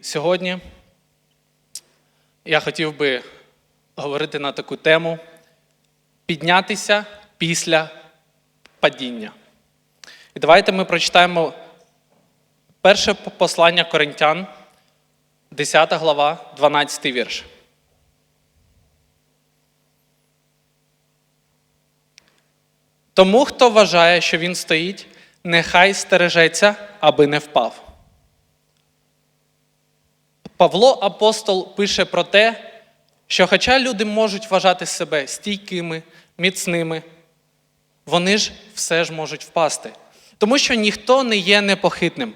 сьогодні я хотів би говорити на таку тему піднятися після падіння. І давайте ми прочитаємо перше послання Коринтян, 10 глава, 12 вірш. Тому, хто вважає, що він стоїть, нехай стережеться, аби не впав. Павло апостол пише про те, що хоча люди можуть вважати себе стійкими, міцними, вони ж все ж можуть впасти. Тому що ніхто не є непохитним.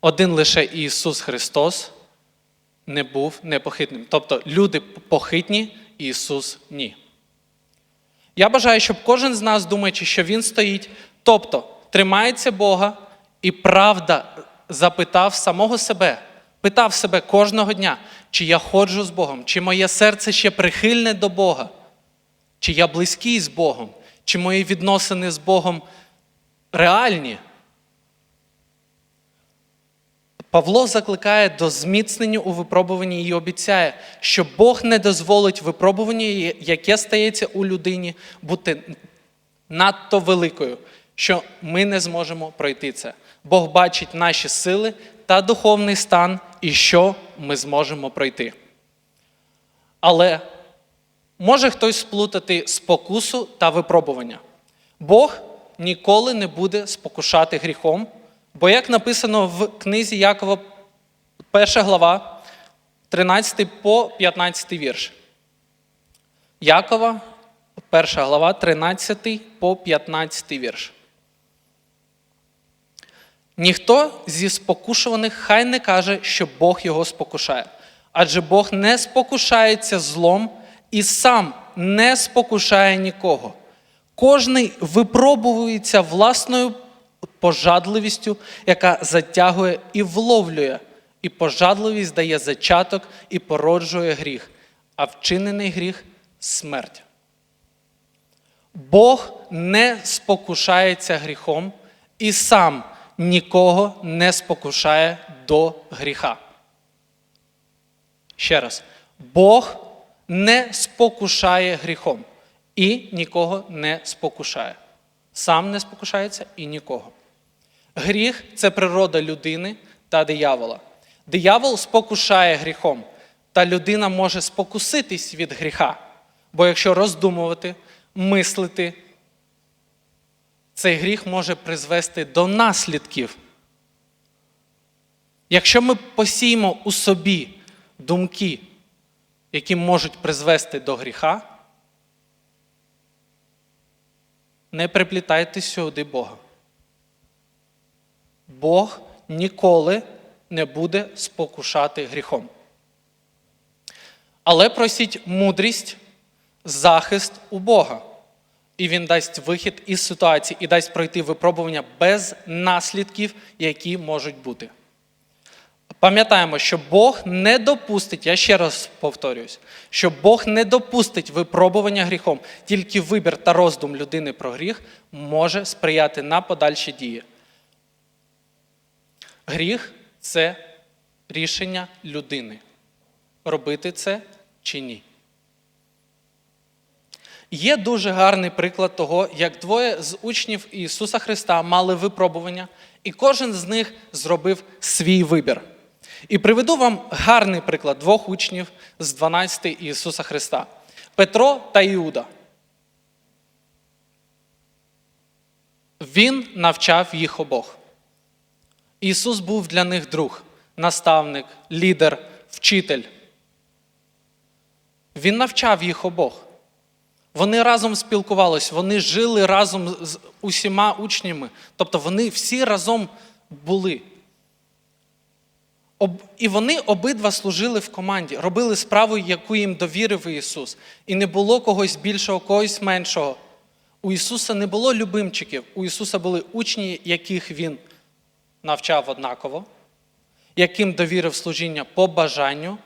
Один лише Ісус Христос не був непохитним. Тобто люди похитні, Ісус ні. Я бажаю, щоб кожен з нас, думаючи, що Він стоїть, тобто тримається Бога і правда запитав самого себе, питав себе кожного дня, чи я ходжу з Богом, чи моє серце ще прихильне до Бога, чи я близький з Богом, чи мої відносини з Богом реальні. Павло закликає до зміцнення у випробуванні і обіцяє, що Бог не дозволить випробуванню, яке стається у людині, бути надто великою, що ми не зможемо пройти це. Бог бачить наші сили та духовний стан, і що ми зможемо пройти. Але може хтось сплутати спокусу та випробування. Бог ніколи не буде спокушати гріхом. Бо як написано в книзі Якова, 1 глава, 13 по 15 вірш. Якова, 1 глава, 13 по 15 вірш. Ніхто зі спокушуваних хай не каже, що Бог його спокушає. Адже Бог не спокушається злом і сам не спокушає нікого. Кожний випробується власною пожадливістю, яка затягує і вловлює, і пожадливість дає зачаток і породжує гріх, а вчинений гріх смерть. Бог не спокушається гріхом і сам нікого не спокушає до гріха. Ще раз, Бог не спокушає гріхом і нікого не спокушає. Сам не спокушається і нікого. Гріх це природа людини та диявола. Диявол спокушає гріхом, та людина може спокуситись від гріха. Бо якщо роздумувати, мислити, цей гріх може призвести до наслідків. Якщо ми посіємо у собі думки, які можуть призвести до гріха, не приплітайте сюди Бога. Бог ніколи не буде спокушати гріхом. Але просіть мудрість, захист у Бога. І Він дасть вихід із ситуації і дасть пройти випробування без наслідків, які можуть бути. Пам'ятаємо, що Бог не допустить, я ще раз повторююсь, що Бог не допустить випробування гріхом, тільки вибір та роздум людини про гріх може сприяти на подальші дії. Гріх це рішення людини. Робити це чи ні. Є дуже гарний приклад того, як двоє з учнів Ісуса Христа мали випробування, і кожен з них зробив свій вибір. І приведу вам гарний приклад двох учнів з 12 Ісуса Христа Петро та Іуда. Він навчав їх обох. Ісус був для них друг, наставник, лідер, вчитель. Він навчав їх обох. Вони разом спілкувались, вони жили разом з усіма учнями. Тобто вони всі разом були. І вони обидва служили в команді, робили справу, яку їм довірив Ісус. І не було когось більшого, когось меншого. У Ісуса не було любимчиків, у Ісуса були учні, яких Він навчав однаково, яким довірив служіння по бажанню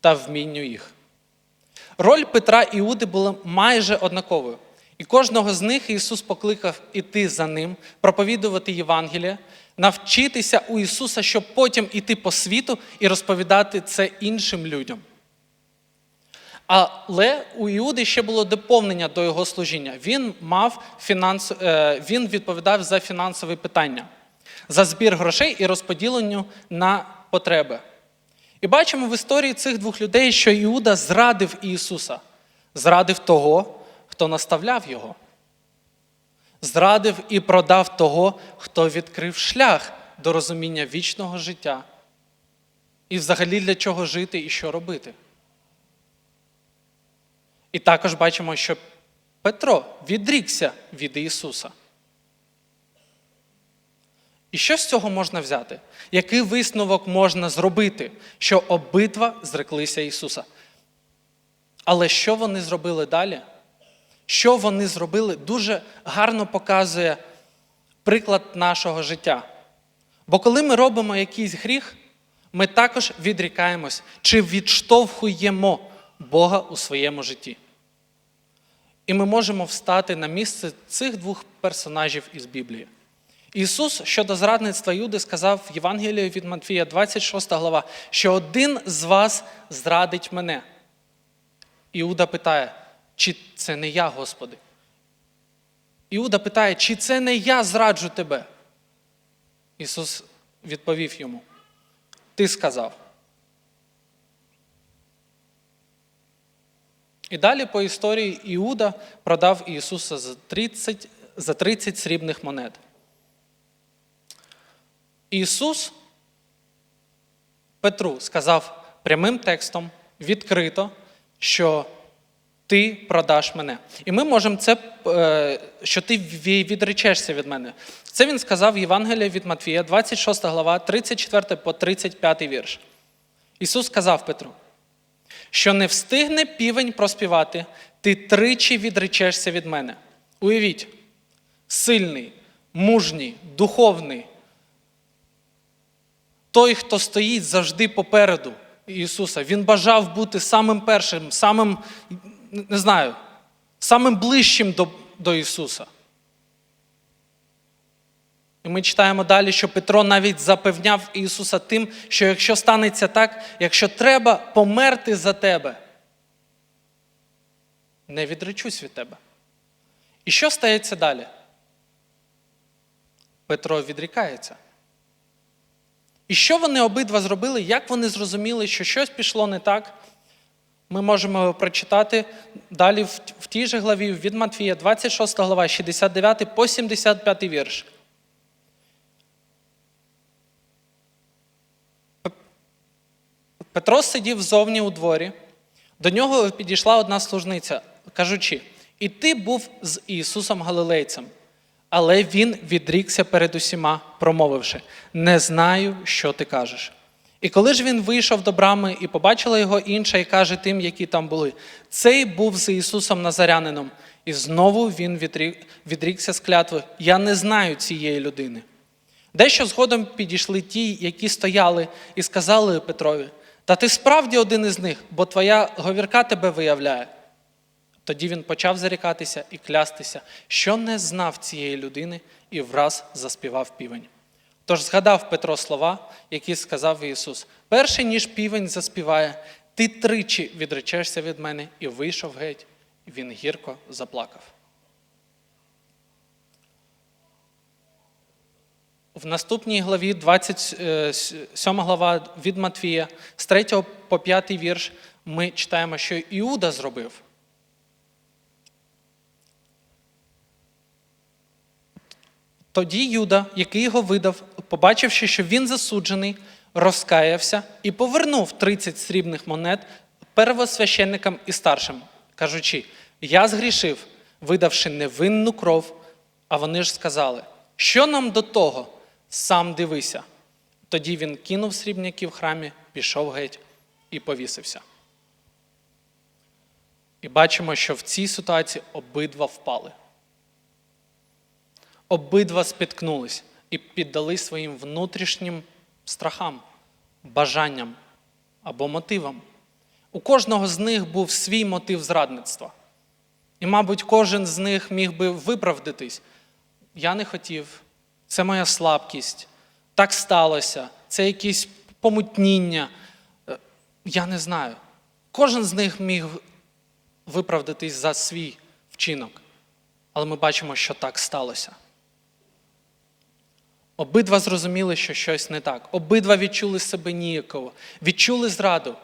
та вмінню їх. Роль Петра і Іуди була майже однаковою. І кожного з них Ісус покликав іти за ним, проповідувати Євангелія, навчитися у Ісуса, щоб потім іти по світу і розповідати це іншим людям. Але у Іуди ще було доповнення до його служіння. Він мав фінанс... е, він відповідав за фінансові питання, за збір грошей і розподіленню на потреби. І бачимо в історії цих двох людей, що Іуда зрадив Ісуса, зрадив того, хто наставляв його, зрадив і продав того, хто відкрив шлях до розуміння вічного життя. І взагалі для чого жити і що робити. І також бачимо, що Петро відрікся від Ісуса. І що з цього можна взяти? Який висновок можна зробити, що обидва зреклися Ісуса? Але що вони зробили далі? Що вони зробили, дуже гарно показує приклад нашого життя. Бо коли ми робимо якийсь гріх, ми також відрікаємось чи відштовхуємо Бога у своєму житті. І ми можемо встати на місце цих двох персонажів із Біблії. Ісус щодо зрадництва Юди сказав в Євангелії від Матфія, 26 глава, що один з вас зрадить мене. Іуда питає, чи це не я, Господи? Іуда питає, чи це не я зраджу тебе? Ісус відповів йому: Ти сказав. І далі по історії Іуда продав Ісуса за 30, за 30 срібних монет. Ісус Петру сказав прямим текстом, відкрито, що ти продаш мене. І ми можемо це, е, що ти відречешся від мене. Це він сказав в Євангелії від Матвія, 26 глава, 34 по 35 вірш. Ісус сказав Петру, що не встигне півень проспівати, ти тричі відречешся від мене. Уявіть, сильний, мужній, духовний, той, хто стоїть завжди попереду Ісуса, Він бажав бути самим першим, самим, не знаю, самим ближчим до, до Ісуса. І ми читаємо далі, що Петро навіть запевняв Ісуса тим, що якщо станеться так, якщо треба померти за тебе, не відречусь від тебе. І що стається далі? Петро відрікається. І що вони обидва зробили, як вони зрозуміли, що щось пішло не так, ми можемо прочитати далі в, тій же главі від Матвія, 26 глава, 69 по 75 вірш. Петро сидів зовні у дворі, до нього підійшла одна служниця, кажучи: І ти був з Ісусом Галилейцем. Але він відрікся перед усіма, промовивши: Не знаю, що ти кажеш. І коли ж він вийшов до брами і побачила його інша, і каже тим, які там були: Цей був з Ісусом Назарянином. І знову він відрік, відрікся з клятви: Я не знаю цієї людини. Дещо згодом підійшли ті, які стояли, і сказали Петрові: Та ти справді один із них, бо твоя говірка тебе виявляє. Тоді він почав зарікатися і клястися, що не знав цієї людини, і враз заспівав півень. Тож згадав Петро слова, які сказав Ісус: перше, ніж півень заспіває, ти тричі відречешся від мене і вийшов геть, і він гірко заплакав. В наступній главі, 27 глава від Матвія, з 3 по 5 вірш, ми читаємо, що Іуда зробив. Тоді Юда, який його видав, побачивши, що він засуджений, розкаявся і повернув 30 срібних монет первосвященникам і старшим, кажучи: Я згрішив, видавши невинну кров. А вони ж сказали, що нам до того, сам дивися. Тоді він кинув срібняки в храмі, пішов геть і повісився. І бачимо, що в цій ситуації обидва впали. Обидва спіткнулись і піддали своїм внутрішнім страхам, бажанням або мотивам. У кожного з них був свій мотив зрадництва. І, мабуть, кожен з них міг би виправдатись. Я не хотів, це моя слабкість, так сталося, це якісь помутніння. Е, Я не знаю. Кожен з них міг виправдатись за свій вчинок. Але ми бачимо, що так сталося. Обидва зрозуміли, що щось не так. Обидва відчули себе ніяково, відчули зраду.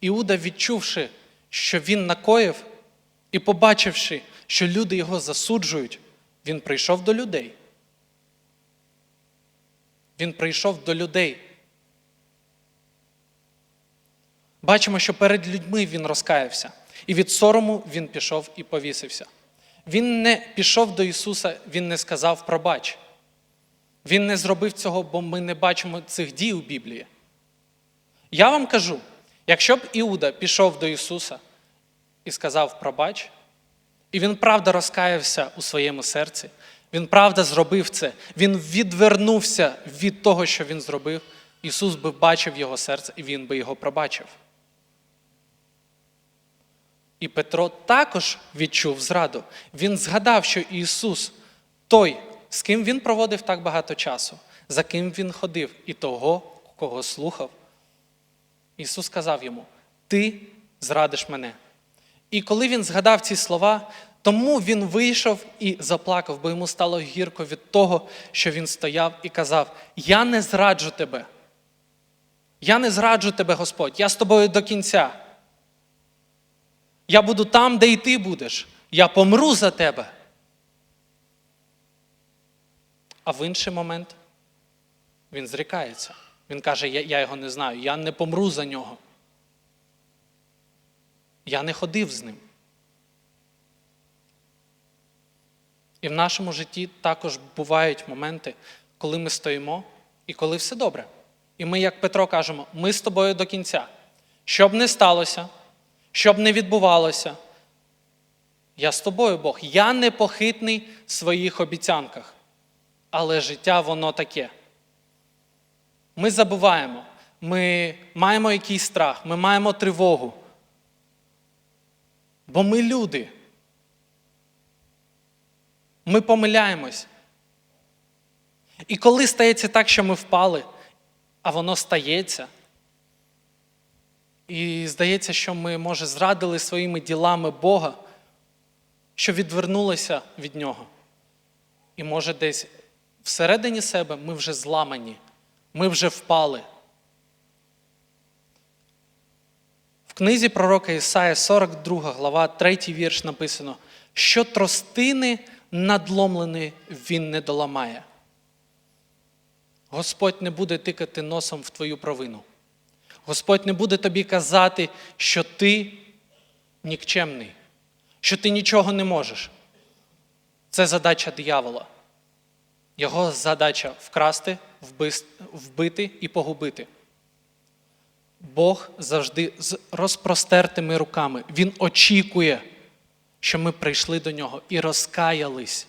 Іуда, відчувши, що він накоїв, і побачивши, що люди його засуджують, він прийшов до людей. Він прийшов до людей. Бачимо, що перед людьми він розкаявся, і від сорому він пішов і повісився. Він не пішов до Ісуса, Він не сказав пробач. Він не зробив цього, бо ми не бачимо цих дій у Біблії. Я вам кажу, якщо б Іуда пішов до Ісуса і сказав пробач, і він правда розкаявся у своєму серці, він правда зробив це, він відвернувся від того, що він зробив, Ісус би бачив його серце і він би його пробачив. І Петро також відчув зраду. Він згадав, що Ісус той, з ким він проводив так багато часу, за ким він ходив, і того, кого слухав. Ісус сказав йому: Ти зрадиш мене. І коли він згадав ці слова, тому він вийшов і заплакав, бо йому стало гірко від того, що він стояв і казав: Я не зраджу тебе. Я не зраджу тебе, Господь, я з тобою до кінця. Я буду там, де і ти будеш. Я помру за тебе. А в інший момент він зрікається. Він каже: я, я його не знаю, я не помру за нього. Я не ходив з ним. І в нашому житті також бувають моменти, коли ми стоїмо і коли все добре. І ми, як Петро, кажемо, ми з тобою до кінця. Що б не сталося, що б не відбувалося, я з тобою, Бог. Я непохитний в своїх обіцянках. Але життя воно таке. Ми забуваємо, ми маємо якийсь страх, ми маємо тривогу. Бо ми люди. Ми помиляємось. І коли стається так, що ми впали, а воно стається, і здається, що ми, може, зрадили своїми ділами Бога, що відвернулися від Нього. І може десь всередині себе ми вже зламані, ми вже впали. В книзі пророка Ісая, 42 глава, 3 вірш написано, що тростини надломлені він не доламає. Господь не буде тикати носом в твою провину. Господь не буде тобі казати, що ти нікчемний, що ти нічого не можеш. Це задача диявола. Його задача вкрасти, вбити і погубити. Бог завжди з розпростертими руками. Він очікує, що ми прийшли до нього і розкаялись.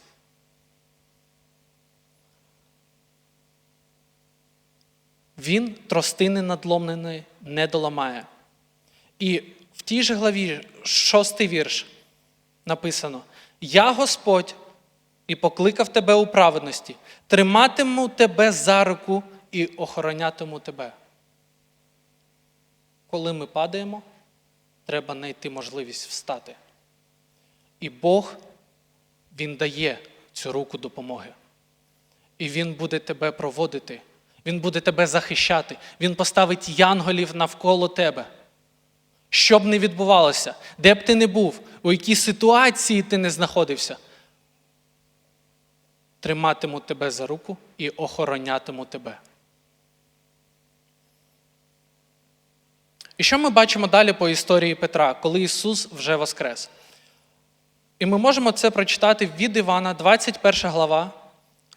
Він тростини надломленої не доламає. І в тій же главі, шостий вірш, написано: Я Господь і покликав тебе у праведності, триматиму тебе за руку і охоронятиму тебе. Коли ми падаємо, треба знайти можливість встати. І Бог, Він дає цю руку допомоги. І Він буде тебе проводити, Він буде тебе захищати, Він поставить янголів навколо тебе. Що б не відбувалося, де б ти не був, у якій ситуації ти не знаходився, триматиму тебе за руку і охоронятиму тебе. І що ми бачимо далі по історії Петра, коли Ісус вже воскрес? І ми можемо це прочитати від Івана, 21 глава,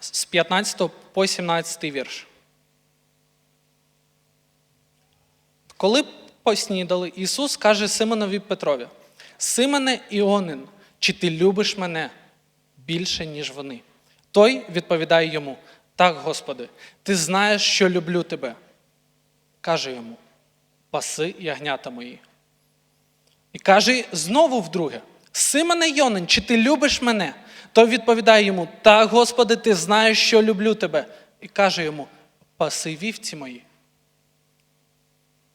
з 15 по 17 вірш. Коли поснідали, Ісус каже Симонові Петрові: Симоне Іонин, чи ти любиш мене більше, ніж вони? Той відповідає йому: Так, Господи, ти знаєш, що люблю тебе. Каже йому: Паси ягнята мої. І каже знову вдруге: Симоне Йонин, чи ти любиш мене? Той відповідає йому: Так, Господи, ти знаєш, що люблю тебе. І каже йому: паси вівці мої.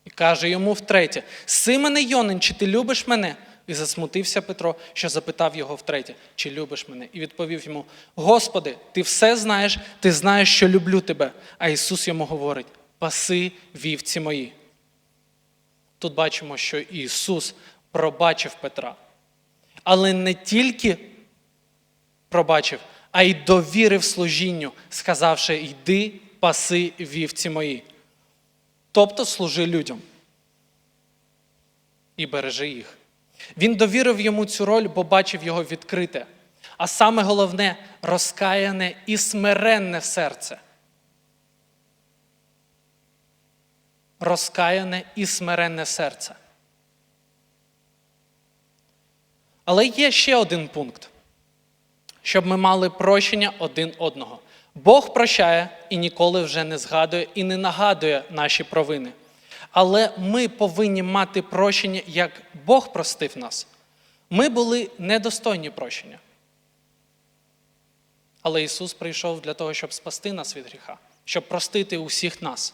І каже йому втретє: Симоне Йонин, чи ти любиш мене? І засмутився Петро, що запитав його втретє, чи любиш мене? І відповів йому: Господи, ти все знаєш, ти знаєш, що люблю тебе. А Ісус йому говорить: Паси вівці мої. Тут бачимо, що Ісус пробачив Петра. Але не тільки пробачив, а й довірив служінню, сказавши: Йди, паси вівці мої. Тобто служи людям і бережи їх. Він довірив йому цю роль, бо бачив його відкрите. А саме головне розкаяне і смиренне серце. Розкаяне і смиренне серце. Але є ще один пункт, щоб ми мали прощення один одного. Бог прощає і ніколи вже не згадує і не нагадує наші провини. Але ми повинні мати прощення, як Бог простив нас. Ми були недостойні прощення. Але Ісус прийшов для того, щоб спасти нас від гріха, щоб простити усіх нас.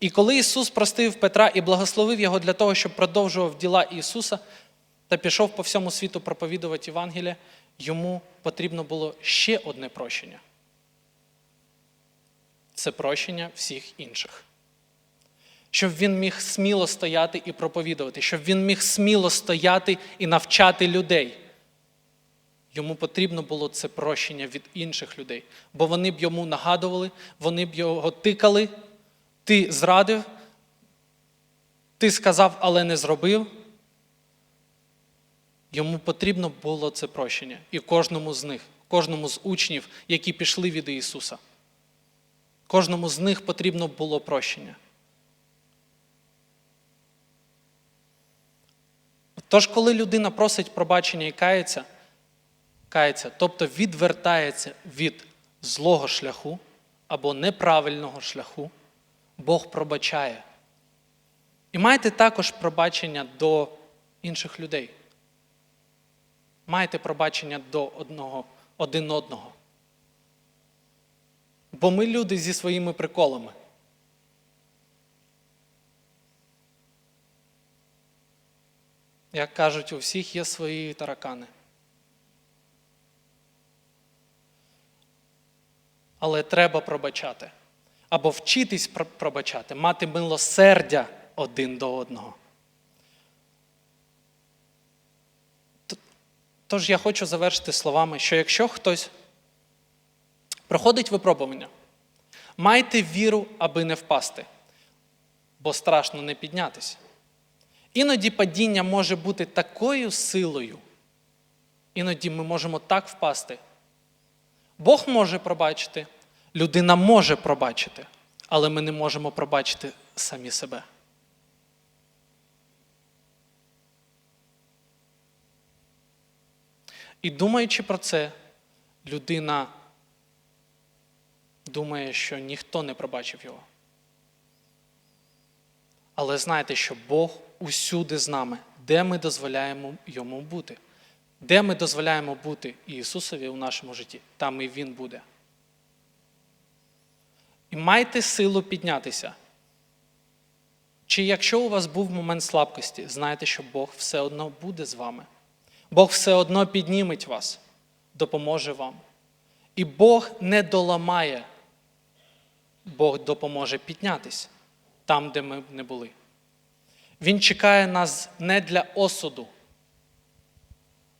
І коли Ісус простив Петра і благословив його для того, щоб продовжував діла Ісуса та пішов по всьому світу проповідувати Євангеліє, йому потрібно було ще одне прощення. Це прощення всіх інших. Щоб він міг сміло стояти і проповідувати, щоб він міг сміло стояти і навчати людей. Йому потрібно було це прощення від інших людей, бо вони б йому нагадували, вони б його тикали, ти зрадив, ти сказав, але не зробив. Йому потрібно було це прощення. І кожному з них, кожному з учнів, які пішли від Ісуса. Кожному з них потрібно було прощення. Тож, коли людина просить пробачення і кається, кається, тобто відвертається від злого шляху або неправильного шляху, Бог пробачає. І майте також пробачення до інших людей. Майте пробачення до одного, один одного. Бо ми люди зі своїми приколами. Як кажуть, у всіх є свої таракани. Але треба пробачати. Або вчитись пробачати, мати милосердя один до одного. Тож я хочу завершити словами, що якщо хтось проходить випробування, майте віру, аби не впасти, бо страшно не піднятися. Іноді падіння може бути такою силою, іноді ми можемо так впасти. Бог може пробачити, людина може пробачити, але ми не можемо пробачити самі себе. І думаючи про це, людина думає, що ніхто не пробачив його. Але знайте, що Бог усюди з нами, де ми дозволяємо йому бути. Де ми дозволяємо бути Ісусові у нашому житті, там і Він буде. І майте силу піднятися. Чи якщо у вас був момент слабкості, знайте, що Бог все одно буде з вами. Бог все одно підніметь вас, допоможе вам. І Бог не доламає, Бог допоможе піднятися там, де ми не були. Він чекає нас не для осуду.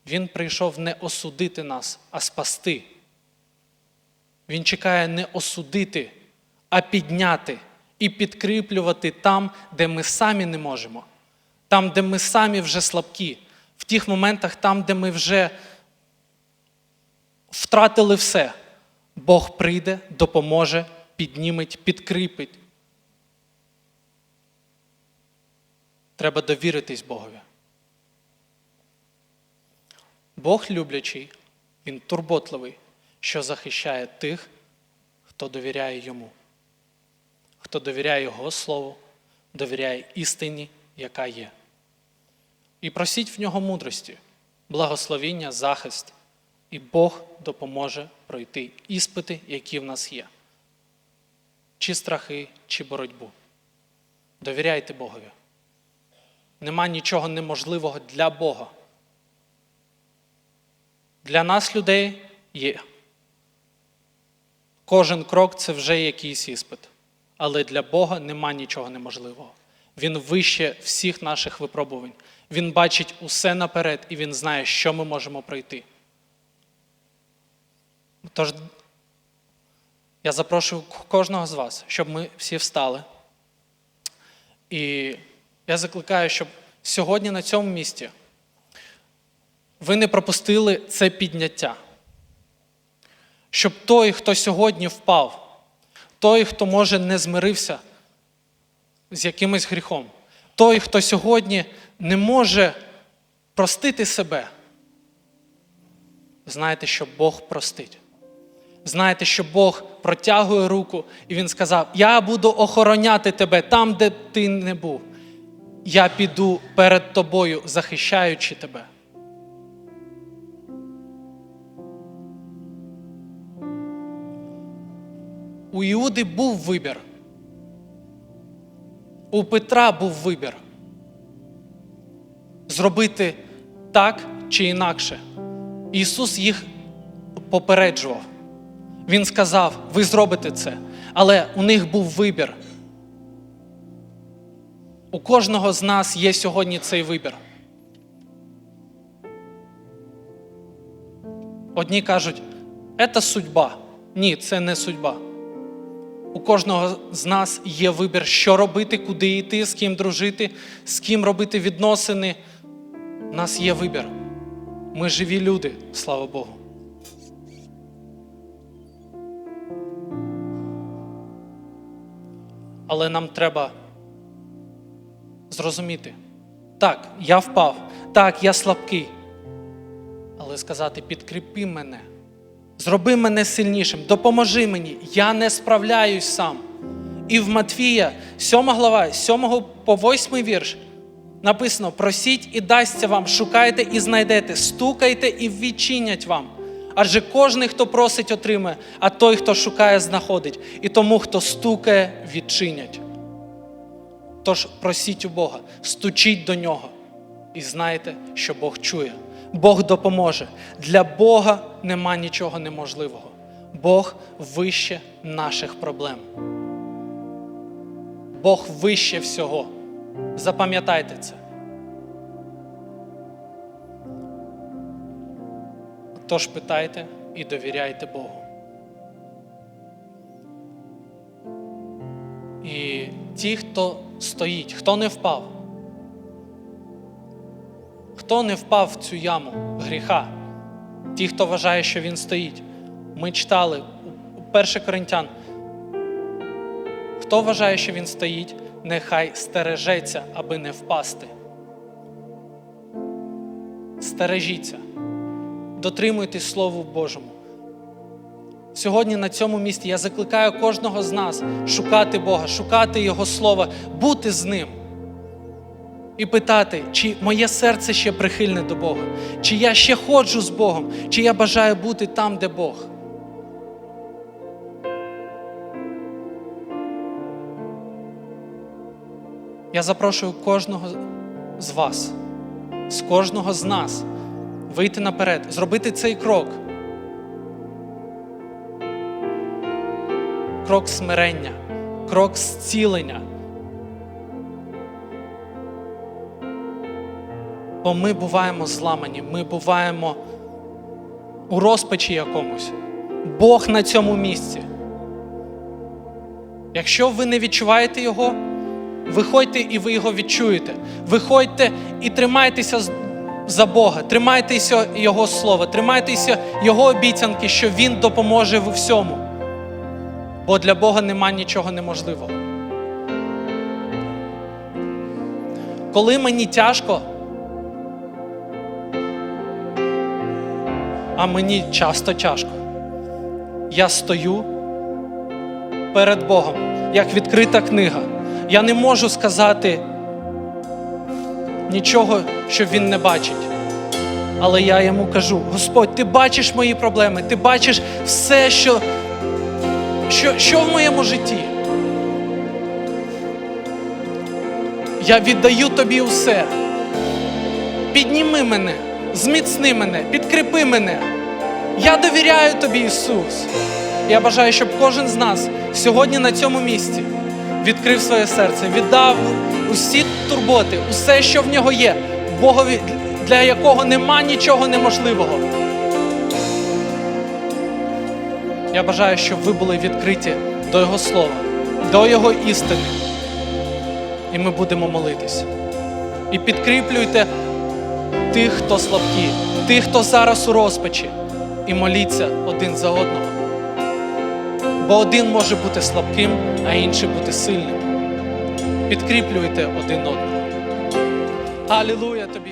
Він прийшов не осудити нас, а спасти. Він чекає не осудити, а підняти і підкріплювати там, де ми самі не можемо, там, де ми самі вже слабкі, в тих моментах, там, де ми вже втратили все. Бог прийде, допоможе, підніметь, підкріпить. Треба довіритись Богові. Бог люблячий, Він турботливий, що захищає тих, хто довіряє йому, хто довіряє Його Слову, довіряє істині, яка є. І просіть в нього мудрості, благословіння, захист, і Бог допоможе пройти іспити, які в нас є. чи страхи, чи боротьбу. Довіряйте Богові. Нема нічого неможливого для Бога. Для нас, людей, є. Кожен крок це вже якийсь іспит. Але для Бога нема нічого неможливого. Він вище всіх наших випробувань. Він бачить усе наперед і він знає, що ми можемо пройти. Тож я запрошую кожного з вас, щоб ми всі встали. І я закликаю, щоб сьогодні на цьому місці ви не пропустили це підняття. Щоб той, хто сьогодні впав, той, хто може не змирився з якимось гріхом, той, хто сьогодні не може простити себе, знаєте, що Бог простить. Знаєте, що Бог протягує руку, і Він сказав: Я буду охороняти тебе там, де ти не був. Я піду перед тобою, захищаючи тебе. У Іуди був вибір. У Петра був вибір. Зробити так чи інакше. Ісус їх попереджував. Він сказав: ви зробите це. Але у них був вибір. У кожного з нас є сьогодні цей вибір. Одні кажуть, це судьба. Ні, це не судьба. У кожного з нас є вибір, що робити, куди йти, з ким дружити, з ким робити відносини. У нас є вибір. Ми живі люди, слава Богу. Але нам треба зрозуміти, так, я впав, так, я слабкий. Але сказати, підкріпи мене, зроби мене сильнішим, допоможи мені, я не справляюсь сам. І в Матвія, 7 глава, 7 по 8 вірш, написано: просіть і дасться вам, шукайте і знайдете, стукайте і відчинять вам. Адже кожний, хто просить, отримає, а той, хто шукає, знаходить. І тому, хто стукає, відчинять. Тож просіть у Бога, стучіть до нього і знайте, що Бог чує. Бог допоможе. Для Бога нема нічого неможливого. Бог вище наших проблем. Бог вище всього. Запам'ятайте це. Тож питайте і довіряйте Богу. І ті, хто стоїть, хто не впав, хто не впав в цю яму гріха, ті, хто вважає, що він стоїть. Ми читали у 1 Коринтян. Хто вважає, що він стоїть, нехай стережеться, аби не впасти. Стережіться, дотримуйтесь Слову Божому. Сьогодні на цьому місці я закликаю кожного з нас шукати Бога, шукати Його Слова, бути з Ним і питати, чи моє серце ще прихильне до Бога, чи я ще ходжу з Богом, чи я бажаю бути там, де Бог. Я запрошую кожного з вас, з кожного з нас вийти наперед, зробити цей крок. Крок смирення, крок зцілення. Бо ми буваємо зламані, ми буваємо у розпачі якомусь. Бог на цьому місці. Якщо ви не відчуваєте Його, виходьте і ви його відчуєте. Виходьте і тримайтеся за Бога, тримайтеся Його слова, тримайтеся Його обіцянки, що Він допоможе в всьому. Бо для Бога нема нічого неможливого. Коли мені тяжко, а мені часто тяжко, я стою перед Богом, як відкрита книга. Я не можу сказати нічого, що він не бачить. Але я йому кажу: Господь, ти бачиш мої проблеми, ти бачиш все, що, що, що в моєму житті? Я віддаю тобі усе. Підніми мене, зміцни мене, підкріпи мене. Я довіряю тобі, Ісус. Я бажаю, щоб кожен з нас сьогодні на цьому місці відкрив своє серце, віддав усі турботи, усе, що в нього є, Богові, для якого нема нічого неможливого. Я бажаю, щоб ви були відкриті до Його слова, до Його істини. І ми будемо молитись. І підкріплюйте тих, хто слабкі, тих, хто зараз у розпачі, і моліться один за одного. Бо один може бути слабким, а інший бути сильним. Підкріплюйте один одного. Алілуя тобі!